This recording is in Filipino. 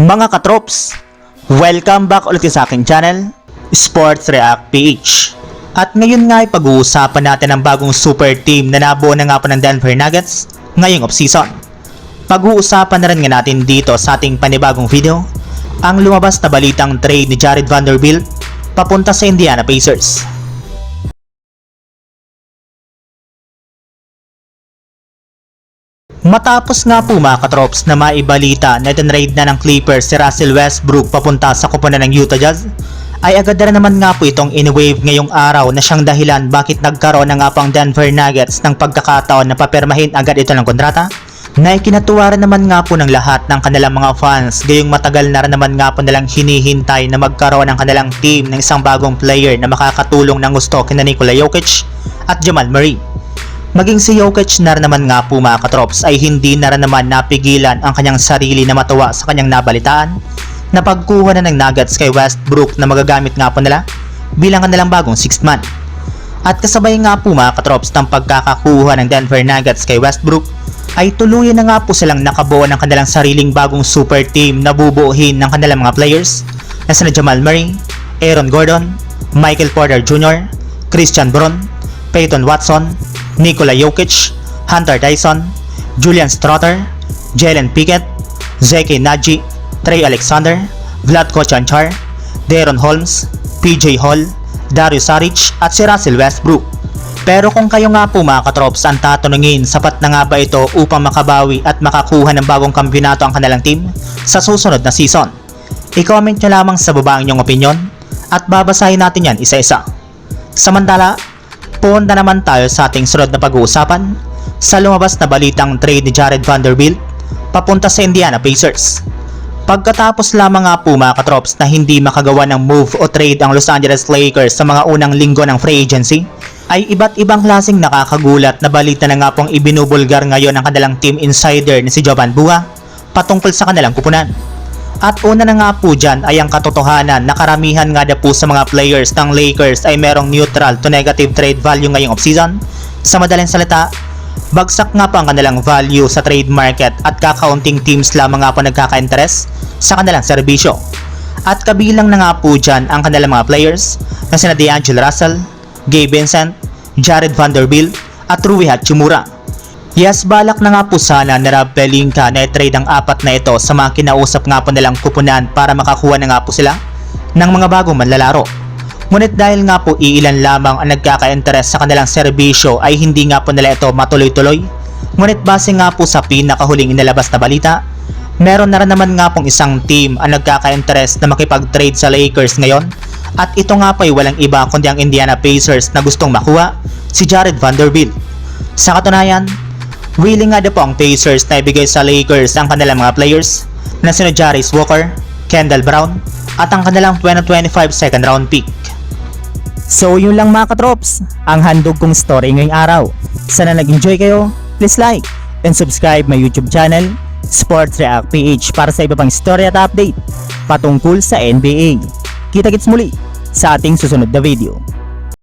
Mga katrops, welcome back ulit sa aking channel, Sports React PH. At ngayon nga ay pag-uusapan natin ang bagong super team na nabuo na nga po ng Denver Nuggets ngayong off-season. Pag-uusapan na rin nga natin dito sa ating panibagong video, ang lumabas na balitang trade ni Jared Vanderbilt papunta sa Indiana Pacers. Matapos nga po mga katrops na maibalita na tinrade na ng Clippers si Russell Westbrook papunta sa kupunan ng Utah Jazz, ay agad na naman nga po itong in-wave ngayong araw na siyang dahilan bakit nagkaroon na nga po ang Denver Nuggets ng pagkakataon na papirmahin agad ito ng kontrata na ikinatuwa naman nga po ng lahat ng kanilang mga fans gayong matagal na rin naman nga po nilang hinihintay na magkaroon ng kanilang team ng isang bagong player na makakatulong ng gusto kina Nikola Jokic at Jamal Murray. Maging si Jokic na naman nga po mga katrops ay hindi na naman napigilan ang kanyang sarili na matuwa sa kanyang nabalitaan na pagkuha na ng Nuggets kay Westbrook na magagamit nga po nila bilang kanilang bagong sixth man. At kasabay nga po mga katrops ng pagkakakuha ng Denver Nuggets kay Westbrook ay tuluyan na nga po silang nakabuo ng kanilang sariling bagong super team na bubuuhin ng kanilang mga players na sina Jamal Murray, Aaron Gordon, Michael Porter Jr., Christian Braun, Peyton Watson, Nikola Jokic, Hunter Dyson, Julian Strother, Jalen Pickett, Zeke Naji, Trey Alexander, Vladko Chanchar, Deron Holmes, PJ Hall, Darius Saric at si Russell Westbrook. Pero kung kayo nga po mga katrops ang tatanungin, sapat na nga ba ito upang makabawi at makakuha ng bagong kampiyonato ang kanilang team sa susunod na season? I-comment nyo lamang sa baba ang inyong opinion at babasahin natin yan isa-isa. Samantala, punta naman tayo sa ating sunod na pag-uusapan sa lumabas na balitang trade ni Jared Vanderbilt papunta sa Indiana Pacers. Pagkatapos lamang nga po mga katrops na hindi makagawa ng move o trade ang Los Angeles Lakers sa mga unang linggo ng free agency, ay iba't ibang klaseng nakakagulat na balita na nga pong ibinubulgar ngayon ng kanilang team insider na si Jovan Buha patungkol sa kanilang kupunan. At una na nga po dyan ay ang katotohanan na karamihan nga na po sa mga players ng Lakers ay merong neutral to negative trade value ngayong offseason. Sa madaling salita, bagsak nga po ang kanilang value sa trade market at kakaunting teams lamang nga po nagkaka-interest sa kanilang serbisyo. At kabilang na nga po dyan ang kanilang mga players na sina D'Angelo Russell, Gabe Vincent, Jared Vanderbilt at Rui Hachimura. Yes, balak na nga po sana ni Rob Pelinka na i-trade ang apat na ito sa mga kinausap nga po nilang kupunan para makakuha na nga po sila ng mga bagong manlalaro. Ngunit dahil nga po iilan lamang ang nagkaka-interest sa kanilang serbisyo ay hindi nga po nila ito matuloy-tuloy. Ngunit base nga po sa pinakahuling inilabas na balita, meron na rin naman nga pong isang team ang nagkaka-interest na makipag-trade sa Lakers ngayon at ito nga po ay walang iba kundi ang Indiana Pacers na gustong makuha si Jared Vanderbilt. Sa katunayan, willing nga daw po ang Pacers na ibigay sa Lakers ang kanilang mga players na sina Jarvis Walker, Kendall Brown at ang kanilang 2025 second round pick. So yun lang mga katrops, ang handog kong story ngayong araw. Sana nag-enjoy kayo, please like and subscribe my YouTube channel, Sports React PH para sa iba pang story at update patungkol sa NBA. Kita-kits muli sa ating susunod na video.